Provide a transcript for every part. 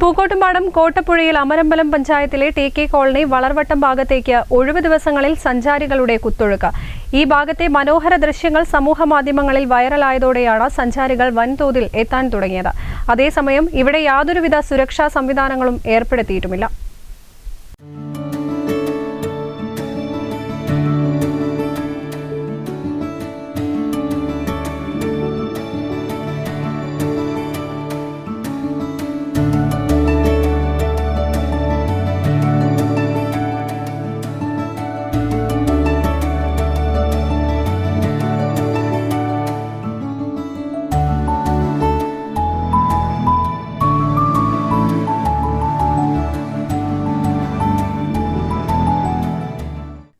പൂക്കോട്ടുംപാടം കോട്ടപ്പുഴയിൽ അമരമ്പലം പഞ്ചായത്തിലെ T K colony Valarvattam ഭാഗത്തേക്ക് ഒഴിവ് ദിവസങ്ങളിൽ സഞ്ചാരികളുടെ കുത്തൊഴുക്ക്. ഈ ഭാഗത്തെ മനോഹര ദൃശ്യങ്ങൾ സമൂഹ മാധ്യമങ്ങളിൽ വൈറലായതോടെയാണ് സഞ്ചാരികൾ വൻതോതിൽ എത്താൻ തുടങ്ങിയത്. അതേസമയം ഇവിടെ യാതൊരുവിധ സുരക്ഷാ സംവിധാനങ്ങളും ഏർപ്പെടുത്തിയിട്ടുമില്ല.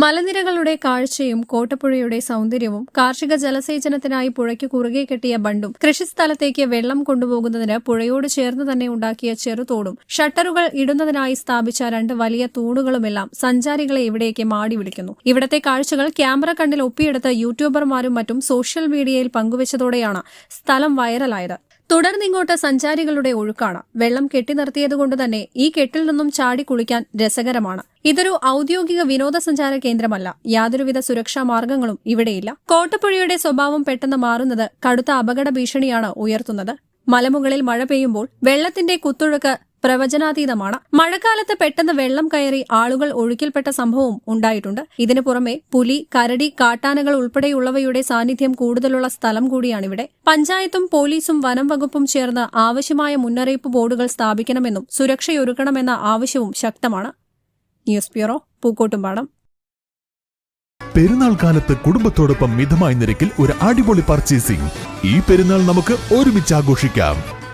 മലനിരകളുടെ കാഴ്ചയും കോട്ടപ്പുഴയുടെ സൗന്ദര്യവും കാർഷിക ജലസേചനത്തിനായി പുഴയ്ക്ക് കുറുകെ കെട്ടിയ ബണ്ടും കൃഷിസ്ഥലത്തേക്ക് വെള്ളം കൊണ്ടുപോകുന്നതിന് പുഴയോട് ചേർന്ന് തന്നെ ഉണ്ടാക്കിയ ചെറുതോടും ഷട്ടറുകൾ ഇടുന്നതിനായി സ്ഥാപിച്ച രണ്ട് വലിയ തൂണുകളുമെല്ലാം സഞ്ചാരികളെ ഇവിടേക്ക് മാടി വിളിക്കുന്നു. ഇവിടത്തെ കാഴ്ചകൾ ക്യാമറ കണ്ണിൽ ഒപ്പിയെടുത്ത് യൂട്യൂബർമാരും മറ്റും സോഷ്യൽ മീഡിയയിൽ പങ്കുവച്ചതോടെയാണ് സ്ഥലം വൈറലായത്. തുടർന്നിങ്ങോട്ട് സഞ്ചാരികളുടെ ഒഴുക്കാണ്. വെള്ളം കെട്ടി നിർത്തിയതുകൊണ്ട് തന്നെ ഈ കെട്ടിൽ നിന്നും ചാടി കുളിക്കാൻ രസകരമാണ്. ഇതൊരു ഔദ്യോഗിക വിനോദസഞ്ചാര കേന്ദ്രമല്ല. യാതൊരുവിധ സുരക്ഷാ മാർഗങ്ങളും ഇവിടെയില്ല. കോട്ടപ്പുഴയുടെ സ്വഭാവം പെട്ടെന്ന് മാറുന്നത് കടുത്ത അപകട ഭീഷണിയാണ് ഉയർത്തുന്നത്. മലമുകളിൽ മഴ പെയ്യുമ്പോൾ വെള്ളത്തിന്റെ കുത്തൊഴുക്ക് പ്രവചനാതീതമാണ്. മഴക്കാലത്ത് പെട്ടെന്ന് വെള്ളം കയറി ആളുകൾ ഒഴുക്കിൽപ്പെട്ട സംഭവവും ഉണ്ടായിട്ടുണ്ട്. ഇതിനു പുറമെ പുലി കരടി കാട്ടാനകൾ ഉൾപ്പെടെയുള്ളവയുടെ സാന്നിധ്യം കൂടുതലുള്ള സ്ഥലം കൂടിയാണിവിടെ. പഞ്ചായത്തും പോലീസും വനം വകുപ്പും ചേർന്ന് ആവശ്യമായ മുന്നറിയിപ്പ് ബോർഡുകൾ സ്ഥാപിക്കണമെന്നും സുരക്ഷയൊരുക്കണമെന്ന ആവശ്യവും ശക്തമാണ്. News bureau Pookkottumpadam. പെരുന്നാൾ കാലത്ത് കുടുംബത്തോടൊപ്പം മിതമായ നിരക്കിൽ ഒരു അടിപൊളി പർച്ചേസിംഗ് ഈ പെരുന്നാൾ നമുക്ക് ഒരുമിച്ച് ആഘോഷിക്കാം.